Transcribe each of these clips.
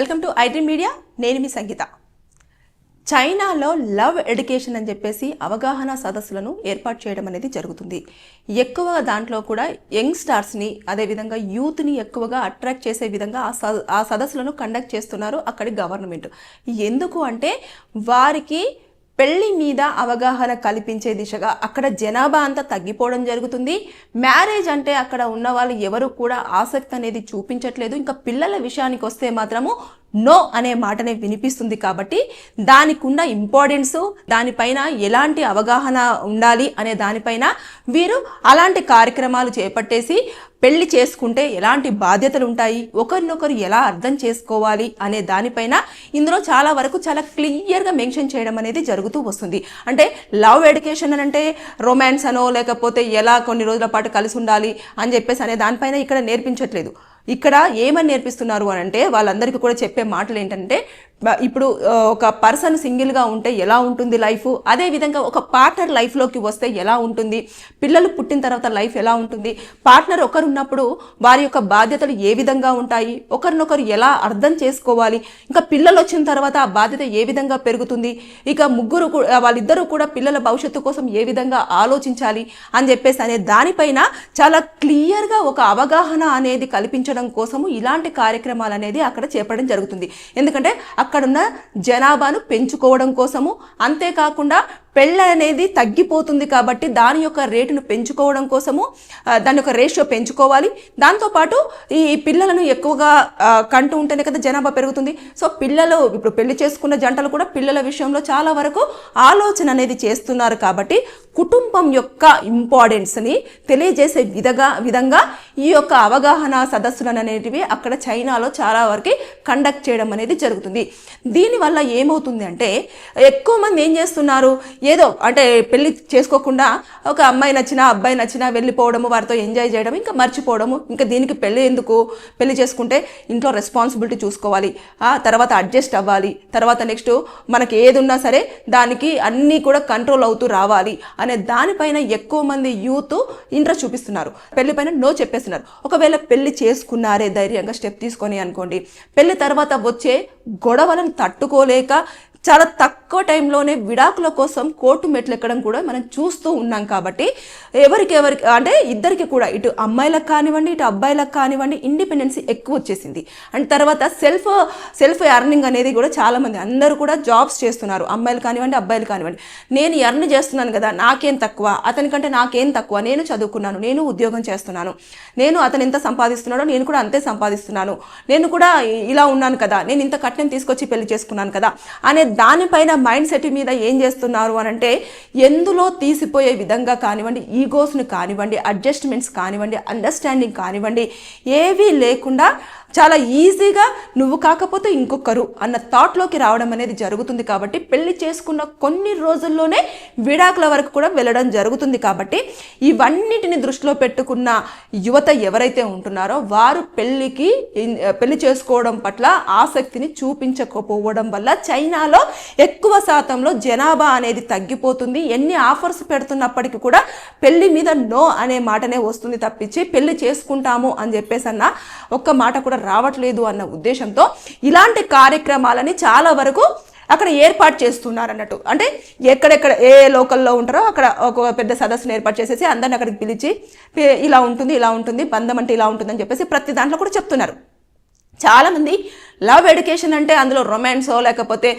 Welcome to IT media. నేను మీ సంగీత. చైనాలో లవ్ ఎడ్యుకేషన్ అని చెప్పేసి అవగాహన సదస్సులను ఏర్పాటు చేయడం అనేది జరుగుతుంది. ఎక్కువగా దాంట్లో కూడా యంగ్ స్టార్స్ని అదేవిధంగా యూత్ని ఎక్కువగా అట్రాక్ట్ చేసే విధంగా స ఆ సదస్సులను కండక్ట్ చేస్తున్నారు అక్కడి గవర్నమెంట్. ఎందుకు అంటే వారికి పెళ్ళి మీద అవగాహన కల్పించే దిశగా అక్కడ జనాభా అంతా తగ్గిపోవడం జరుగుతుంది. మ్యారేజ్ అంటే అక్కడ ఉన్న వాళ్ళు ఎవరు కూడా ఆసక్తి అనేది చూపించట్లేదు. ఇంకా పిల్లల విషయానికి వస్తే మాత్రము నో అనే మాటనే వినిపిస్తుంది కాబట్టి దానికున్న ఇంపార్టెన్స్ దానిపైన ఎలాంటి అవగాహన ఉండాలి అనే దానిపైన వీరు అలాంటి కార్యక్రమాలు చేపట్టేసి పెళ్ళి చేసుకుంటే ఎలాంటి బాధ్యతలు ఉంటాయి ఒకరినొకరు ఎలా అర్థం చేసుకోవాలి అనే దానిపైన ఇందులో చాలా వరకు చాలా క్లియర్గా మెన్షన్ చేయడం అనేది జరుగుతూ వస్తుంది. అంటే లవ్ ఎడ్యుకేషన్ అని అంటే రొమాన్స్ అనో లేకపోతే ఎలా కొన్ని రోజుల పాటు కలిసి ఉండాలి అని చెప్పేసి అనే దానిపైన ఇక్కడ నేర్పించట్లేదు. ఇక్కడ ఏమని నేర్పిస్తున్నారు అని అంటే వాళ్ళందరికీ కూడా చెప్పే మాటలు ఏంటంటే ఇప్పుడు ఒక పర్సన్ సింగిల్గా ఉంటే ఎలా ఉంటుంది లైఫ్? అదే విధంగా ఒక పార్ట్నర్ లైఫ్లోకి వస్తే ఎలా ఉంటుంది? పిల్లలు పుట్టిన తర్వాత లైఫ్ ఎలా ఉంటుంది? పార్ట్నర్ ఒకరు ఉన్నప్పుడు వారి యొక్క బాధ్యతలు ఏ విధంగా ఉంటాయి? ఒకరినొకరు ఎలా అర్థం చేసుకోవాలి? ఇంకా పిల్లలు వచ్చిన తర్వాత ఆ బాధ్యత ఏ విధంగా పెరుగుతుంది? ఇక ముగ్గురు వాళ్ళిద్దరూ కూడా పిల్లల భవిష్యత్తు కోసం ఏ విధంగా ఆలోచించాలి అని చెప్పేసి అనే దానిపైన చాలా క్లియర్గా ఒక అవగాహన అనేది కల్పించడం కోసము ఇలాంటి కార్యక్రమాలు అనేది అక్కడ చేపట్టడం జరుగుతుంది. ఎందుకంటే అక్కడున్న జనాభాను పెంచుకోవడం కోసము. అంతేకాకుండా పెళ్ళ అనేది తగ్గిపోతుంది కాబట్టి దాని యొక్క రేటును పెంచుకోవడం కోసము దాని యొక్క రేషియో పెంచుకోవాలి. దాంతోపాటు ఈ పిల్లలను ఎక్కువగా కంటూ ఉంటేనే కదా జనాభా పెరుగుతుంది. సో పిల్లలు ఇప్పుడు పెళ్ళి చేసుకున్న జంటలు కూడా పిల్లల విషయంలో చాలా వరకు ఆలోచన అనేది చేస్తున్నారు కాబట్టి కుటుంబం యొక్క ఇంపార్టెన్స్ని తెలియజేసే విధంగా విధంగా ఈ యొక్క అవగాహన సదస్సులను అనేటివి అక్కడ చైనాలో చాలా వరకు కండక్ట్ చేయడం అనేది జరుగుతుంది. దీనివల్ల ఏమవుతుంది అంటే ఎక్కువ మంది ఏం చేస్తున్నారు? ఏదో అంటే పెళ్ళి చేసుకోకుండా ఒక అమ్మాయి నచ్చినా అబ్బాయి నచ్చినా వెళ్ళిపోవడము వారితో ఎంజాయ్ చేయడం ఇంకా మర్చిపోవడము ఇంకా దీనికి పెళ్ళి ఎందుకు? పెళ్ళి చేసుకుంటే ఇంట్లో రెస్పాన్సిబిలిటీ చూసుకోవాలి. ఆ తర్వాత అడ్జస్ట్ అవ్వాలి. తర్వాత నెక్స్ట్ మనకి ఏది ఉన్నా సరే దానికి అన్నీ కూడా కంట్రోల్ అవుతూ రావాలి అనే దానిపైన ఎక్కువ మంది యూత్ ఇంట్రెస్ట్ చూపిస్తున్నారు. పెళ్ళి పైన నో చెప్పేస్తున్నారు. ఒకవేళ పెళ్ళి చేసుకున్నారే ధైర్యంగా స్టెప్ తీసుకొని అనుకోండి. పెళ్ళి తర్వాత వచ్చే గొడవలను తట్టుకోలేక చాలా తక్కువ టైంలోనే విడాకుల కోసం కోర్టు మెట్లు ఎక్కడం కూడా మనం చూస్తూ ఉన్నాం కాబట్టి ఎవరికి ఎవరికి అంటే ఇద్దరికి కూడా ఇటు అమ్మాయిలకు కానివ్వండి ఇటు అబ్బాయిలకు కానివ్వండి ఇండిపెండెన్స్ ఎక్కువ వచ్చేసింది. అండ్ తర్వాత సెల్ఫ్ సెల్ఫ్ ఎర్నింగ్ అనేది కూడా చాలామంది అందరూ కూడా జాబ్స్ చేస్తున్నారు. అమ్మాయిలు కానివ్వండి అబ్బాయిలు కానివ్వండి. నేను ఎర్న్ చేస్తున్నాను కదా నాకేం తక్కువ అతనికంటే నాకేం తక్కువ నేను చదువుకున్నాను నేను ఉద్యోగం చేస్తున్నాను నేను అతను ఎంత సంపాదిస్తున్నాడో నేను కూడా అంతే సంపాదిస్తున్నాను నేను కూడా ఇలా ఉన్నాను కదా నేను ఇంత కట్నం తీసుకొచ్చి పెళ్ళి చేసుకున్నాను కదా అనే దానిపైన మైండ్ సెట్ మీద ఏం చేస్తున్నారు అని అంటే ఎందులో తీసిపోయే విధంగా కానివ్వండి ఈగోస్ని కానివ్వండి అడ్జస్ట్మెంట్స్ కానివ్వండి అండర్స్టాండింగ్ కానివ్వండి ఏవీ లేకుండా చాలా ఈజీగా నువ్వు కాకపోతే ఇంకొకరు అన్న థాట్లోకి రావడం అనేది జరుగుతుంది కాబట్టి పెళ్ళి చేసుకున్న కొన్ని రోజుల్లోనే విడాకుల వరకు కూడా వెళ్ళడం జరుగుతుంది కాబట్టి ఇవన్నిటిని దృష్టిలో పెట్టుకున్న యువత ఎవరైతే ఉంటున్నారో వారు పెళ్ళికి పెళ్ళి చేసుకోవడం పట్ల ఆసక్తిని చూపించకపోవడం వల్ల చైనాలో ఎక్కువ శాతంలో జనాభా అనేది తగ్గిపోతుంది. ఎన్ని ఆఫర్స్ పెడుతున్నప్పటికీ కూడా పెళ్ళి మీద నో అనే మాటనే వస్తుంది తప్పించి పెళ్ళి చేసుకుంటాము అని చెప్పేసి అన్న ఒక్క మాట కూడా రావట్లేదు అన్న ఉద్దేశంతో ఇలాంటి కార్యక్రమాలని చాలా వరకు అక్కడ ఏర్పాటు చేస్తున్నారు అన్నట్టు. అంటే ఎక్కడెక్కడ ఏ లోకల్లో ఉంటారో అక్కడ ఒక పెద్ద సదస్సును ఏర్పాటు చేసేసి అందరిని అక్కడికి పిలిచి ఇలా ఉంటుంది ఇలా ఉంటుంది బంధం అంటే ఇలా ఉంటుంది అని చెప్పేసి ప్రతి దాంట్లో కూడా చెప్తున్నారు. చాలామంది లవ్ ఎడ్యుకేషన్ అంటే అందులో రొమాన్సో లేకపోతే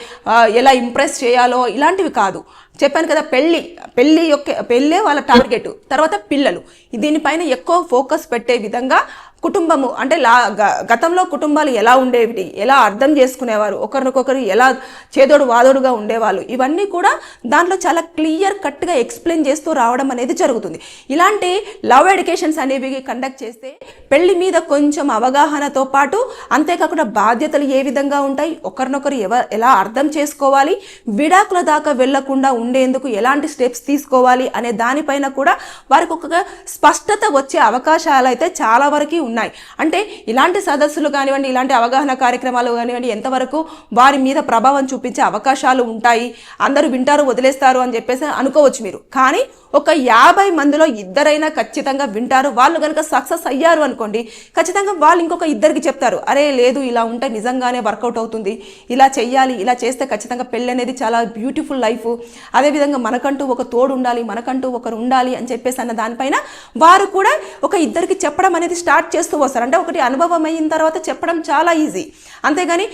ఎలా ఇంప్రెస్ చేయాలో ఇలాంటివి కాదు. చెప్పాను కదా పెళ్ళి పెళ్ళి యొక్క పెళ్ళే వాళ్ళ టార్గెట్ తర్వాత పిల్లలు. దీనిపైన ఎక్కువ ఫోకస్ పెట్టే విధంగా కుటుంబము అంటే లా గ- గతంలో కుటుంబాలు ఎలా ఉండేవి ఎలా అర్థం చేసుకునేవారు ఒకరినొకరు ఎలా చేదోడు వాదోడుగా ఉండేవాళ్ళు ఇవన్నీ కూడా దాంట్లో చాలా క్లియర్ కట్గా ఎక్స్ప్లెయిన్ చేస్తూ రావడం అనేది జరుగుతుంది. ఇలాంటి లవ్ ఎడ్యుకేషన్స్ అనేవి కండక్ట్ చేస్తే పెళ్ళి మీద కొంచెం అవగాహనతో పాటు అంతేకాకుండా సామెతలు ఏ విధంగా ఉంటాయి? ఒకరినొకరు ఎవ ఎలా అర్థం చేసుకోవాలి? విడాకుల దాకా వెళ్ళకుండా ఉండేందుకు ఎలాంటి స్టెప్స్ తీసుకోవాలి? అనే దానిపైన కూడా వారికి ఒక స్పష్టత వచ్చే అవకాశాలు అయితే చాలా వరకు ఉన్నాయి. అంటే ఇలాంటి సదస్సులు కానివ్వండి ఇలాంటి అవగాహన కార్యక్రమాలు కానివ్వండి ఎంతవరకు వారి మీద ప్రభావం చూపించే అవకాశాలు ఉంటాయి? అందరూ వింటారు వదిలేస్తారు అని చెప్పేసి అనుకోవచ్చు మీరు. కానీ ఒక యాభై మందిలో ఇద్దరైనా ఖచ్చితంగా వింటారు. వాళ్ళు కనుక సక్సెస్ అయ్యారు అనుకోండి ఖచ్చితంగా వాళ్ళు ఇంకొక ఇద్దరికి చెప్తారు అరే లేదు ఇలా ఉంటే నిజంగానే వర్కౌట్ అవుతుంది. ఇలా చెయ్యాలి ఇలా చేస్తే ఖచ్చితంగా పెళ్ళి అనేది చాలా బ్యూటిఫుల్ లైఫ్ అదేవిధంగా మనకంటూ ఒక తోడు ఉండాలి మనకంటూ ఒకరు ఉండాలి అని చెప్పేసి అన్న దానిపైన వారు కూడా ఒక ఇద్దరికి చెప్పడం అనేది స్టార్ట్ చేస్తూ వస్తారు. అంటే ఒకటి అనుభవం అయిన తర్వాత చెప్పడం చాలా ఈజీ అంతేగాని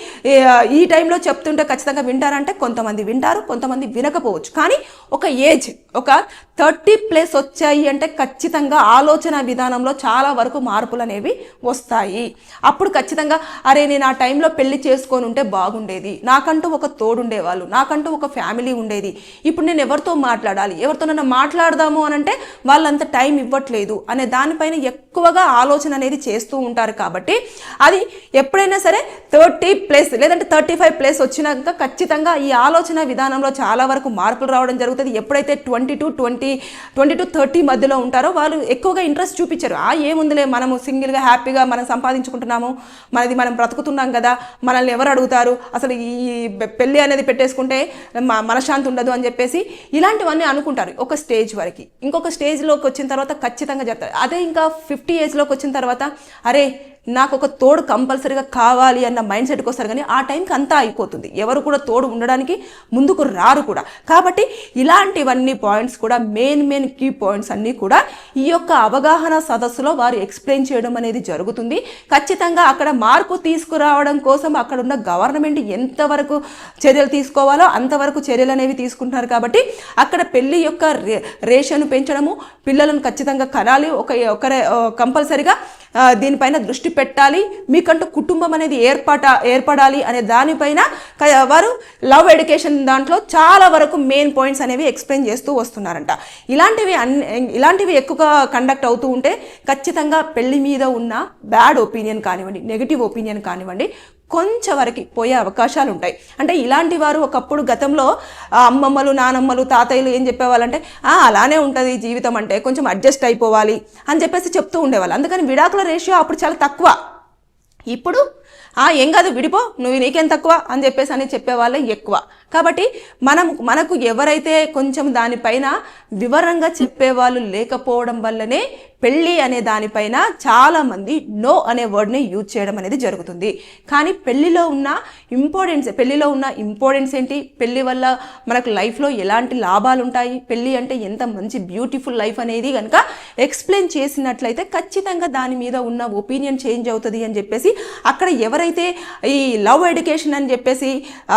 ఈ టైంలో చెప్తుంటే ఖచ్చితంగా వింటారంటే కొంతమంది వింటారు కొంతమంది వినకపోవచ్చు. కానీ ఒక ఏజ్ ఒక థర్టీ ప్లస్ వచ్చాయి అంటే ఖచ్చితంగా ఆలోచన విధానంలో చాలా వరకు మార్పులు అనేవి వస్తాయి. అప్పుడు ఖచ్చితంగా అరే నేను ఆ టైం టైంలో పెళ్ళి చేసుకొని ఉంటే బాగుండేది. నాకంటూ ఒక తోడుండేవాళ్ళు నాకంటూ ఒక ఫ్యామిలీ ఉండేది. ఇప్పుడు నేను ఎవరితో మాట్లాడాలి? ఎవరితోనైనా మాట్లాడదాము అని అంటే వాళ్ళంత టైం ఇవ్వట్లేదు అనే దానిపైన ఎక్కువగా ఆలోచన అనేది చేస్తూ ఉంటారు కాబట్టి అది ఎప్పుడైనా సరే థర్టీ ప్లస్ లేదంటే థర్టీ ఫైవ్ ప్లస్ వచ్చినాక ఖచ్చితంగా ఈ ఆలోచన విధానంలో చాలా వరకు మార్పులు రావడం జరుగుతుంది. ఎప్పుడైతే twenty to twenty twenty to thirty మధ్యలో ఉంటారో వాళ్ళు ఎక్కువగా ఇంట్రెస్ట్ చూపించారు. ఆ ఏముందిలే మనము సింగిల్గా హ్యాపీగా మనం సంపాదించుకుంటున్నాము మనది మనం బ్రతుకుతున్నాం కదా మనల్ని ఎవరు అడుగుతారు? అసలు ఈ పెళ్ళి అనేది పెట్టేసుకుంటే మనశ్శాంతి ఉండదు అని చెప్పేసి ఇలాంటివన్నీ అనుకుంటారు ఒక స్టేజ్ వరకు. ఇంకొక స్టేజ్లోకి వచ్చిన తర్వాత ఖచ్చితంగా చెప్తారు అదే ఇంకా ఫిఫ్టీ ఏజ్లోకి వచ్చిన తర్వాత అరే నాకు ఒక తోడు కంపల్సరీగా కావాలి అన్న మైండ్ సెట్కి వస్తారు కానీ ఆ టైంకి అంతా అయిపోతుంది. ఎవరు కూడా తోడు ఉండడానికి ముందుకు రారు కూడా. కాబట్టి ఇలాంటివన్నీ పాయింట్స్ కూడా మెయిన్ మెయిన్ కీ పాయింట్స్ అన్నీ కూడా ఈ యొక్క అవగాహన సదస్సులో వారు ఎక్స్ప్లెయిన్ చేయడం అనేది జరుగుతుంది. ఖచ్చితంగా అక్కడ మార్పు తీసుకురావడం కోసం అక్కడ ఉన్న గవర్నమెంట్ ఎంతవరకు చర్యలు తీసుకోవాలో అంతవరకు చర్యలు అనేవి తీసుకుంటున్నారు కాబట్టి అక్కడ పెళ్ళి యొక్క రే రేషన్ పెంచడము పిల్లలను ఖచ్చితంగా కనాలి. ఒక ఒకరే కంపల్సరిగా దీనిపైన దృష్టి పెట్టాలి. మీకంటూ కుటుంబం అనేది ఏర్పాట ఏర్పడాలి అనే దానిపైన వారు లవ్ ఎడ్యుకేషన్ దాంట్లో చాలా వరకు మెయిన్ పాయింట్స్ అనేవి ఎక్స్ప్లెయిన్ చేస్తూ వస్తున్నారంట. ఇలాంటివి అన్ని ఇలాంటివి ఎక్కువగా కండక్ట్ అవుతూ ఉంటే ఖచ్చితంగా పెళ్ళి మీద ఉన్న బ్యాడ్ ఒపీనియన్ కానివ్వండి నెగిటివ్ ఒపీనియన్ కానివ్వండి కొంచెం వరకు పోయే అవకాశాలు ఉంటాయి అంటే ఇలాంటి వారు ఒకప్పుడు గతంలో అమ్మమ్మలు నానమ్మలు తాతయ్యలు ఏం చెప్పేవాళ్ళంటే అలానే ఉంటుంది జీవితం అంటే కొంచెం అడ్జస్ట్ అయిపోవాలి అని చెప్పేసి చెప్తూ ఉండేవాళ్ళు. అందుకని విడాకుల రేషియో అప్పుడు చాలా తక్కువ. ఇప్పుడు ఏం కాదు విడిపో నువ్వు నీకేం తక్కువ అని చెప్పేసి అని చెప్పేవాళ్ళే ఎక్కువ. కాబట్టి మనం మనకు ఎవరైతే కొంచెం దానిపైన వివరంగా చెప్పేవాళ్ళు లేకపోవడం వల్లనే పెళ్ళి అనే దానిపైన చాలామంది నో అనే వర్డ్ని యూజ్ చేయడం అనేది జరుగుతుంది. కానీ పెళ్ళిలో ఉన్న ఇంపార్టెన్స్ పెళ్ళిలో ఉన్న ఇంపార్టెన్స్ ఏంటి? పెళ్ళి వల్ల మనకు లైఫ్లో ఎలాంటి లాభాలు ఉంటాయి? పెళ్ళి అంటే ఎంత మంచి బ్యూటిఫుల్ లైఫ్ అనేది కనుక ఎక్స్ప్లెయిన్ చేసినట్లయితే ఖచ్చితంగా దాని మీద ఉన్న ఒపీనియన్ చేంజ్ అవుతుంది అని చెప్పేసి అక్కడ ఎవరైతే ఈ లవ్ ఎడ్యుకేషన్ అని చెప్పేసి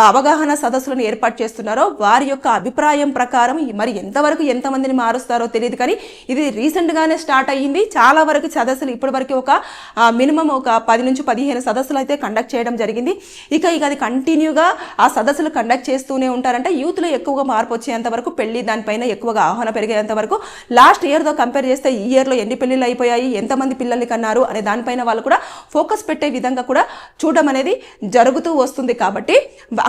అవగాహన సదస్సులను ఏర్పాటు చేస్తున్నారో వారి యొక్క అభిప్రాయం ప్రకారం మరి ఎంతవరకు ఎంతమందిని మారుస్తారో తెలియదు కానీ ఇది రీసెంట్గానే స్టార్ట్ అయ్యింది. చాలా వరకు సదస్సులు ఇప్పటి వరకు ఒక మినిమం ఒక పది నుంచి పదిహేను సదస్సులు అయితే కండక్ట్ చేయడం జరిగింది. ఇక ఇక అది కంటిన్యూగా ఆ సదస్సులు కండక్ట్ చేస్తూనే ఉంటారంటే. యూత్లో ఎక్కువగా మార్పు వచ్చేంత వరకు పెళ్ళి దానిపైన ఎక్కువగా ఆహ్వాన పెరిగేంత వరకు లాస్ట్ ఇయర్తో కంపేర్ చేస్తే ఈ ఇయర్లో ఎన్ని పెళ్ళిళ్ళు అయిపోయాయి ఎంతమంది పిల్లల్ని కన్నారు అనే దానిపైన వాళ్ళు కూడా ఫోకస్ పెట్టే విధంగా కూడా చూడడం అనేది జరుగుతూ వస్తుంది కాబట్టి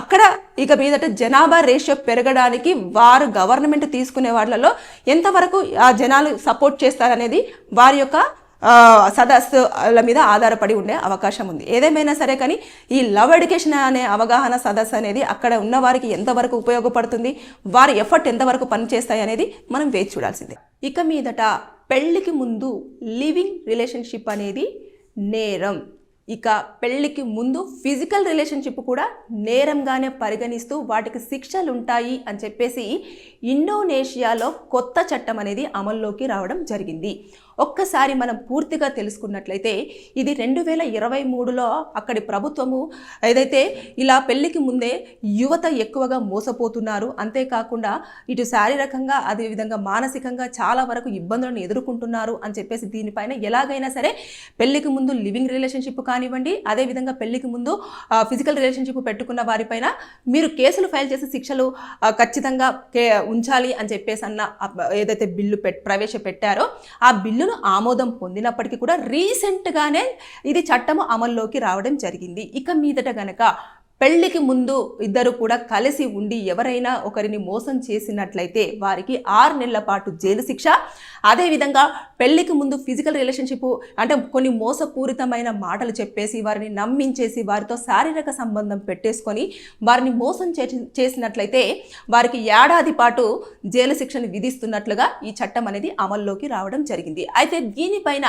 అక్కడ ఇక మీదట జనాభా రేషియో పెరగడానికి వారు గవర్నమెంట్ తీసుకునే వాళ్ళలో ఎంతవరకు ఆ జనాలు సపోర్ట్ చేస్తారనేది వారి యొక్క సదస్సుల మీద ఆధారపడి ఉండే అవకాశం ఉంది. ఏదేమైనా సరే కానీ ఈ లవ్ ఎడ్యుకేషన్ అనే అవగాహన సదస్సు అనేది అక్కడ ఉన్న వారికి ఎంతవరకు ఉపయోగపడుతుంది వారి ఎఫర్ట్ ఎంతవరకు పనిచేస్తాయి అనేది మనం వేచి చూడాల్సిందే. ఇక మీదట పెళ్ళికి ముందు లివింగ్ రిలేషన్షిప్ అనేది నేరం. ఇక పెళ్ళికి ముందు ఫిజికల్ రిలేషన్షిప్ కూడా నేరంగానే పరిగణిస్తూ వాటికి శిక్షలు ఉంటాయి అని చెప్పేసి ఇండోనేషియాలో కొత్త చట్టం అనేది అమల్లోకి రావడం జరిగింది. ఒక్కసారి మనం పూర్తిగా తెలుసుకున్నట్లయితే ఇది రెండు వేల ఇరవై మూడులో అక్కడి ప్రభుత్వము ఏదైతే ఇలా పెళ్ళికి ముందే యువత ఎక్కువగా మోసపోతున్నారు అంతేకాకుండా ఇటు శారీరకంగా అదేవిధంగా మానసికంగా చాలా వరకు ఇబ్బందులను ఎదుర్కొంటున్నారు అని చెప్పేసి దీనిపైన ఎలాగైనా సరే పెళ్ళికి ముందు లివింగ్ రిలేషన్షిప్ కానివ్వండి అదేవిధంగా పెళ్ళికి ముందు ఫిజికల్ రిలేషన్షిప్ పెట్టుకున్న వారిపైన మీరు కేసులు ఫైల్ చేసి శిక్షలు ఖచ్చితంగా కే- ఉంచాలి అని చెప్పేసి అన్న ఏదైతే బిల్లు పె ప్రవేశపెట్టారో ఆ బిల్లు బిల్లును ఆమోదం పొందినప్పటికీ కూడా రీసెంట్గానే ఇది చట్టము అమల్లోకి రావడం జరిగింది. ఇక మీదట గనక పెళ్ళికి ముందు ఇద్దరు కూడా కలిసి ఉండి ఎవరైనా ఒకరిని మోసం చేసినట్లయితే వారికి ఆరు నెలల పాటు జైలు శిక్ష. అదేవిధంగా పెళ్ళికి ముందు ఫిజికల్ రిలేషన్షిప్ అంటే కొన్ని మోసపూరితమైన మాటలు చెప్పేసి వారిని నమ్మించేసి వారితో శారీరక సంబంధం పెట్టేసుకొని వారిని మోసం చేసి- చేసినట్లయితే వారికి ఏడాది పాటు జైలు శిక్షను విధిస్తున్నట్లుగా ఈ చట్టం అనేది అమల్లోకి రావడం జరిగింది. అయితే దీనిపైన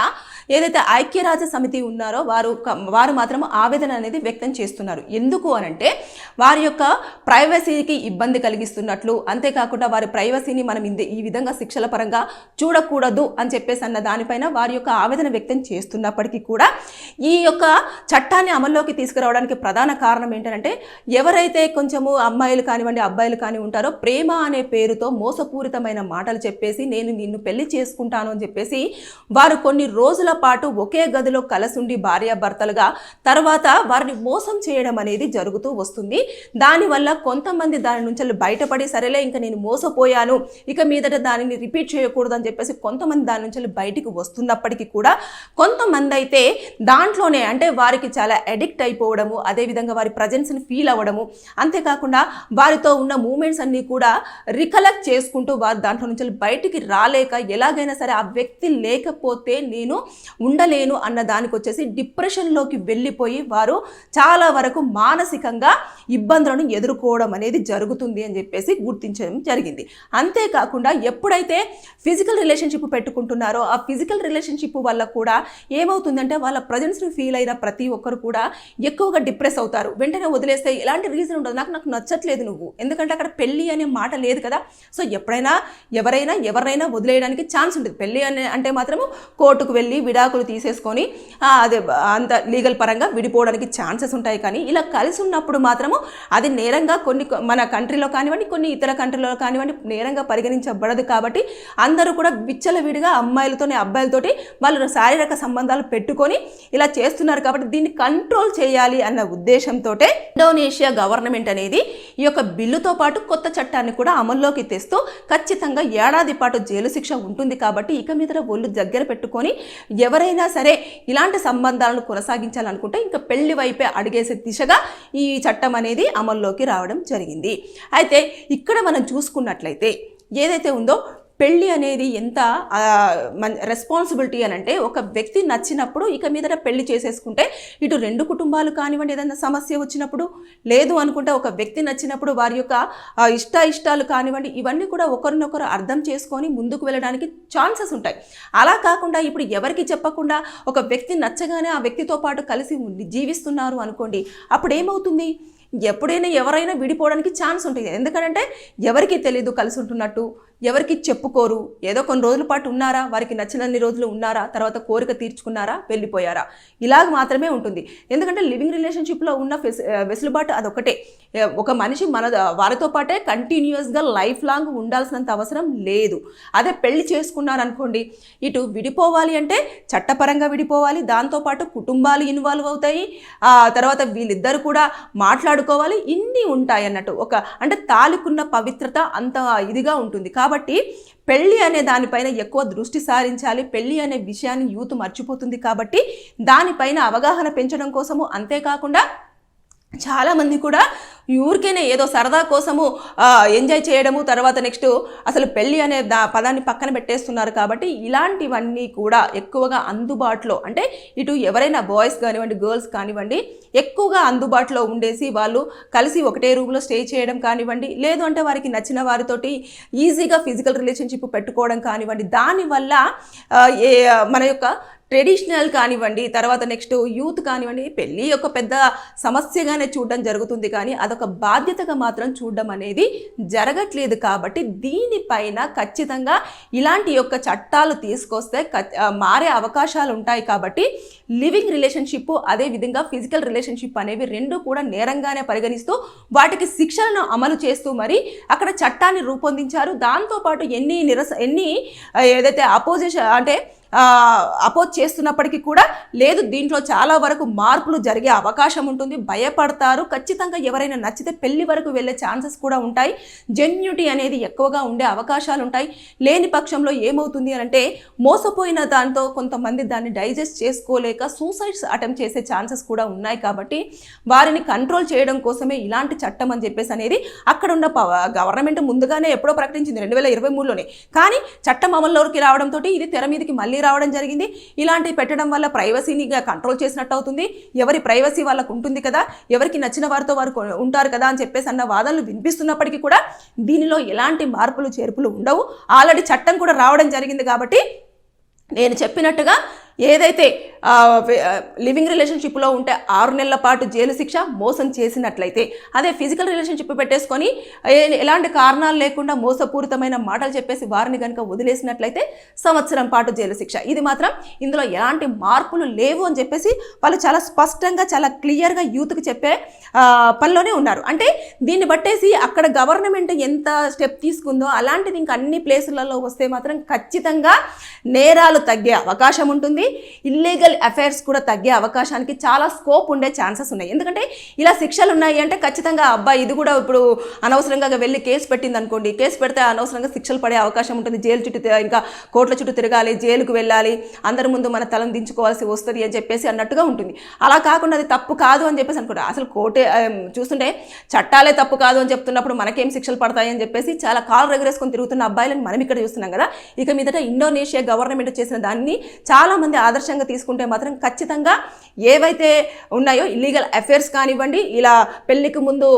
ఏదైతే ఐక్యరాజ్య సమితి ఉన్నారో వారు వారు మాత్రం ఆవేదన అనేది వ్యక్తం చేస్తున్నారు. ఎందుకు అంటే వారి యొక్క ప్రైవసీకి ఇబ్బంది కలిగిస్తున్నట్లు. అంతేకాకుండా వారి ప్రైవసీని మనం ఇంది- ఈ విధంగా శిక్షల పరంగా చూడకూడదు అని చెప్పేసి అన్న దానిపైన వారి యొక్క ఆవేదన వ్యక్తం చేస్తున్నప్పటికీ కూడా ఈ యొక్క చట్టాన్ని అమల్లోకి తీసుకురావడానికి ప్రధాన కారణం ఏంటంటే ఎవరైతే కొంచెము అమ్మాయిలు కానివ్వండి అబ్బాయిలు కాని ఉంటారో ప్రేమ అనే పేరుతో మోసపూరితమైన మాటలు చెప్పేసి నేను నిన్ను పెళ్ళి చేసుకుంటాను అని చెప్పేసి వారు కొన్ని రోజుల పాటు ఒకే గదిలో కలసుండి భార్యాభర్తలుగా తర్వాత వారిని మోసం చేయడం అనేది జరుగుతూ వస్తుంది. దానివల్ల కొంతమంది దాని నుంచి బయటపడి సరేలే ఇంకా నేను మోసపోయాను ఇక మీదట దానిని రిపీట్ చేయకూడదు అని చెప్పేసి కొంతమంది దాని నుంచి బయటికి వస్తున్నప్పటికీ కూడా కొంతమంది అయితే దాంట్లోనే అంటే వారికి చాలా అడిక్ట్ అయిపోవడము అదేవిధంగా వారి ప్రజెన్స్ని ఫీల్ అవ్వడము అంతేకాకుండా వారితో ఉన్న మూమెంట్స్ అన్నీ కూడా రికలెక్ట్ చేసుకుంటూ వారు దాంట్లో నుంచి బయటికి రాలేక ఎలాగైనా సరే ఆ వ్యక్తి లేకపోతే నేను ఉండలేను అన్న దానికి వచ్చేసి డిప్రెషన్లోకి వెళ్ళిపోయి వారు చాలా వరకు మానసిక మానసికంగా ఇబ్బందులను ఎదుర్కోవడం అనేది జరుగుతుంది అని చెప్పేసి గుర్తించడం జరిగింది. అంతేకాకుండా ఎప్పుడైతే ఫిజికల్ రిలేషన్షిప్ పెట్టుకుంటున్నారో ఆ ఫిజికల్ రిలేషన్షిప్ వల్ల కూడా ఏమవుతుందంటే వాళ్ళ ప్రజెన్స్ని ఫీల్ అయిన ప్రతి ఒక్కరు కూడా ఎక్కువగా డిప్రెస్ అవుతారు. వెంటనే వదిలేస్తే ఎలాంటి రీజన్ ఉండదు. నాకు నాకు నచ్చట్లేదు నువ్వు. ఎందుకంటే అక్కడ పెళ్ళి అనే మాట లేదు కదా. సో ఎప్పుడైనా ఎవరైనా ఎవరైనా వదిలేయడానికి ఛాన్స్ ఉంటుంది. పెళ్ళి అనే అంటే మాత్రము కోర్టుకు వెళ్ళి విడాకులు తీసేసుకొని అదే అంత లీగల్ పరంగా విడిపోవడానికి ఛాన్సెస్ ఉంటాయి కానీ ఇలా కలిసి ఉన్నప్పుడు మాత్రము అది నేరంగా కొన్ని మన కంట్రీలో కానివ్వండి కొన్ని ఇతర కంట్రీలో కానివ్వండి నేరంగా పరిగణించబడదు కాబట్టి అందరూ కూడా విచ్చలవిడిగా అమ్మాయిలతోనే అబ్బాయిలతోటి వాళ్ళు శారీరక సంబంధాలు పెట్టుకొని ఇలా చేస్తున్నారు కాబట్టి దీన్ని కంట్రోల్ చేయాలి అన్న ఉద్దేశంతో ఇండోనేషియా గవర్నమెంట్ అనేది ఈ యొక్క బిల్లుతో పాటు కొత్త చట్టాన్ని కూడా అమల్లోకి తెస్తూ ఖచ్చితంగా ఏడాది పాటు జైలు శిక్ష ఉంటుంది కాబట్టి ఇక మీద ఒళ్ళు దగ్గర పెట్టుకొని ఎవరైనా సరే ఇలాంటి సంబంధాలను కొనసాగించాలనుకుంటే ఇంకా పెళ్ళి వైపే అడిగేసే దిశగా ఈ చట్టం అనేది అమల్లోకి రావడం జరిగింది. అయితే ఇక్కడ మనం చూసుకున్నట్లయితే ఏదైతే ఉందో పెళ్ళి అనేది ఎంత రెస్పాన్సిబిలిటీ అని అంటే ఒక వ్యక్తి నచ్చినప్పుడు ఇక మీదట పెళ్ళి చేసేసుకుంటే ఇటు రెండు కుటుంబాలు కానివ్వండి ఏదైనా సమస్య వచ్చినప్పుడు లేదు అనుకుంటే ఒక వ్యక్తి నచ్చినప్పుడు వారి యొక్క ఇష్ట ఇష్టాలు కానివ్వండి ఇవన్నీ కూడా ఒకరినొకరు అర్థం చేసుకొని ముందుకు వెళ్ళడానికి ఛాన్సెస్ ఉంటాయి. అలా కాకుండా ఇప్పుడు ఎవరికి చెప్పకుండా ఒక వ్యక్తి నచ్చగానే ఆ వ్యక్తితో పాటు కలిసి ఉండి జీవిస్తున్నారు అనుకోండి అప్పుడు ఏమవుతుంది ఎప్పుడైనా ఎవరైనా విడిపోవడానికి ఛాన్స్ ఉంటుంది ఎందుకంటే ఎవరికి తెలియదు కలిసి ఉంటున్నట్టు ఎవరికి చెప్పుకోరు? ఏదో కొన్ని రోజుల పాటు ఉన్నారా? వారికి నచ్చినన్ని రోజులు ఉన్నారా? తర్వాత కోరిక తీర్చుకున్నారా? వెళ్ళిపోయారా? ఇలాగ మాత్రమే ఉంటుంది. ఎందుకంటే లివింగ్ రిలేషన్షిప్లో ఉన్న ఫెసి వెసులుబాటు అదొకటే ఒక మనిషి మన వారితో పాటే కంటిన్యూస్గా లైఫ్ లాంగ్ ఉండాల్సినంత అవసరం లేదు. అదే పెళ్ళి చేసుకున్నారనుకోండి ఇటు విడిపోవాలి అంటే చట్టపరంగా విడిపోవాలి దాంతోపాటు కుటుంబాలు ఇన్వాల్వ్ అవుతాయి ఆ తర్వాత వీళ్ళిద్దరు కూడా మాట్లాడుకోవాలి ఇన్ని ఉంటాయి అన్నట్టు ఒక అంటే తాలికున్న పవిత్రత అంత ఇదిగా ఉంటుంది. కాబట్టి పెళ్ళి అనే దానిపైన ఎక్కువ దృష్టి సారించాలి. పెళ్ళి అనే విషయాన్ని యూత్ మర్చిపోతుంది కాబట్టి దానిపైన అవగాహన పెంచడం కోసము అంతేకాకుండా చాలామంది కూడా ఊరికేనే ఏదో సరదా కోసము ఎంజాయ్ చేయడము తర్వాత నెక్స్ట్ అసలు పెళ్ళి అనే దా పదాన్ని పక్కన పెట్టేస్తున్నారు కాబట్టి ఇలాంటివన్నీ కూడా ఎక్కువగా అందుబాటులో అంటే ఇటు ఎవరైనా బాయ్స్ కానివ్వండి గర్ల్స్ కానివ్వండి ఎక్కువగా అందుబాటులో ఉండేసి వాళ్ళు కలిసి ఒకటే రూమ్లో స్టే చేయడం కానివ్వండి లేదు అంటే వారికి నచ్చిన వారితోటి ఈజీగా ఫిజికల్ రిలేషన్షిప్ పెట్టుకోవడం కానివ్వండి దానివల్ల ఏ మన యొక్క ట్రెడిషనల్ కానివ్వండి తర్వాత నెక్స్ట్ యూత్ కానివ్వండి పెళ్ళి ఒక పెద్ద సమస్యగానే చూడడం జరుగుతుంది. కానీ అదొక బాధ్యతగా మాత్రం చూడడం అనేది జరగట్లేదు కాబట్టి దీనిపైన ఖచ్చితంగా ఇలాంటి యొక్క చట్టాలు తీసుకొస్తే మారే అవకాశాలు ఉంటాయి కాబట్టి లివింగ్ రిలేషన్షిప్ అదే విధంగా ఫిజికల్ రిలేషన్షిప్ అనేవి రెండు కూడా నేరంగానే పరిగణిస్తూ వాటికి శిక్షలను అమలు చేస్తూ మరి అక్కడ చట్టాన్ని రూపొందించారు. దాంతోపాటు ఎన్ని నిరస ఎన్ని ఏదైతే అపోజిషన్ అంటే అపోజ్ చేస్తున్నప్పటికీ కూడా లేదు దీంట్లో చాలా వరకు మార్పులు జరిగే అవకాశం ఉంటుంది. భయపడతారు. ఖచ్చితంగా ఎవరైనా నచ్చితే పెళ్ళి వరకు వెళ్ళే ఛాన్సెస్ కూడా ఉంటాయి. జెన్యుటీ అనేది ఎక్కువగా ఉండే అవకాశాలు ఉంటాయి. లేని పక్షంలో ఏమవుతుంది అని అంటే మోసపోయిన దాంతో కొంతమంది దాన్ని డైజెస్ట్ చేసుకోలేక సూసైడ్స్ అటెంప్ట్ చేసే ఛాన్సెస్ కూడా ఉన్నాయి కాబట్టి వారిని కంట్రోల్ చేయడం కోసమే ఇలాంటి చట్టం అని చెప్పేసి అనేది అక్కడ ఉన్న గవర్నమెంట్ ముందుగానే ఎప్పుడో ప్రకటించింది రెండు వేల ఇరవై మూడులోనే. కానీ చట్టం అమల్లోకి రావడంతో ఇది తెర మీదకి మళ్ళీ రావడం జరిగింది. ఇలాంటివి పెట్టడం వల్ల ప్రైవసీని కంట్రోల్ చేసినట్టు అవుతుంది. ఎవరి ప్రైవసీ వాళ్ళకు ఉంటుంది కదా ఎవరికి నచ్చిన వారితో వారు ఉంటారు కదా అని చెప్పేసి అన్న వాదనలు వినిపిస్తున్నప్పటికీ కూడా దీనిలో ఎలాంటి మార్పులు చేర్పులు ఉండవు. ఆల్రెడీ చట్టం కూడా రావడం జరిగింది కాబట్టి నేను చెప్పినట్టుగా ఏదైతే లివింగ్ రిలేషన్షిప్లో ఉంటే ఆరు నెలల పాటు జైలు శిక్ష మోసం చేసినట్లయితే అదే ఫిజికల్ రిలేషన్షిప్ పెట్టేసుకొని ఎలాంటి కారణాలు లేకుండా మోసపూరితమైన మాటలు చెప్పేసి వారిని కనుక వదిలేసినట్లయితే సంవత్సరం పాటు జైలు శిక్ష. ఇది మాత్రం ఇందులో ఎలాంటి మార్పులు లేవు అని చెప్పేసి వాళ్ళు చాలా స్పష్టంగా చాలా క్లియర్గా యూత్కి చెప్పే పనిలోనే ఉన్నారు. అంటే దీన్ని బట్టేసి అక్కడ గవర్నమెంట్ ఎంత స్టెప్ తీసుకుందో అలాంటిది ఇంకా అన్ని ప్లేసులలో వస్తే మాత్రం ఖచ్చితంగా నేరాలు తగ్గే అవకాశం ఉంటుంది. ఇల్లీగల్ అఫైర్స్ కూడా తగ్గే అవకాశానికి చాలా స్కోప్ ఉండే ఛాన్సెస్ ఉన్నాయి. ఎందుకంటే ఇలా శిక్షలు ఉన్నాయి అంటే ఖచ్చితంగా అబ్బాయి ఇది కూడా ఇప్పుడు అనవసరంగా వెళ్ళి కేసు పెట్టింది అనుకోండి కేసు పెడితే అనవసరంగా శిక్షలు పడే అవకాశం ఉంటుంది. జైలు చుట్టూ ఇంకా కోర్టుల చుట్టూ తిరగాలి జైలుకు వెళ్ళాలి అందరి ముందు మన తలం దించుకోవాల్సి వస్తుంది అని చెప్పేసి అన్నట్టుగా ఉంటుంది. అలా కాకుండా అది తప్పు కాదు అని చెప్పేసి అనుకుంటా అసలు కోర్టే చూస్తుంటే చట్టాలే తప్పు కాదు అని చెప్తున్నప్పుడు మనకేం శిక్షలు పడతాయి అని చెప్పేసి చాలా కాలు రగరేసుకొని తిరుగుతున్న అబ్బాయిలను మనం ఇక్కడ చూస్తున్నాం కదా. ఇక మీదట ఇండోనేషియా గవర్నమెంట్ చేసిన దాన్ని చాలా మంది ఆదర్శంగా తీసుకుంటే మాత్రం ఖచ్చితంగా ఏవైతే ఉన్నాయో ఇల్లీగల్ అఫైర్స్ కానివ్వండి ఇలా పెళ్ళికి ముందు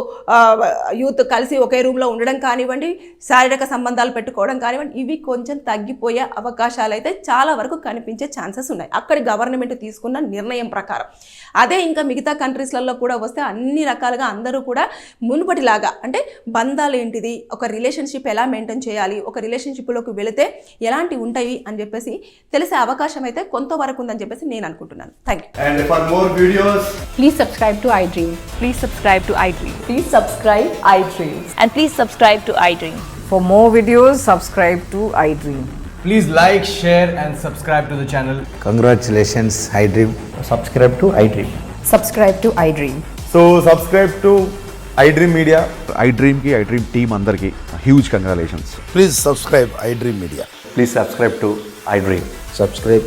యూత్ కలిసి ఒకే రూమ్లో ఉండడం కానివ్వండి శారీరక సంబంధాలు పెట్టుకోవడం కానివ్వండి ఇవి కొంచెం తగ్గిపోయే అవకాశాలు అయితే చాలా వరకు కనిపించే ఛాన్సెస్ ఉన్నాయి. అక్కడి గవర్నమెంట్ తీసుకున్న నిర్ణయం ప్రకారం. అదే ఇంకా మిగతా కంట్రీస్లలో కూడా వస్తే అన్ని రకాలుగా అందరూ కూడా మునుపటిలాగా అంటే బంధాలు ఏంటిది ఒక రిలేషన్షిప్ ఎలా మెయింటైన్ చేయాలి ఒక రిలేషన్షిప్లోకి వెళితే ఎలాంటి ఉంటాయి అని చెప్పేసి తెలిసే అవకాశం అయితే ఎంతో వరకు ఉందని చెప్పేసి నేను అనుకుంటున్నాను. Thank you and for more videos please subscribe to iDream please subscribe to iDream please subscribe iDream and please subscribe to iDream for more videos subscribe to iDream please like share and subscribe to the channel congratulations iDream subscribe to iDream subscribe to iDream so subscribe to iDream media I డ్రీమ్కి I dream team అందరికి huge congratulations please subscribe iDream media please subscribe to iDream subscribe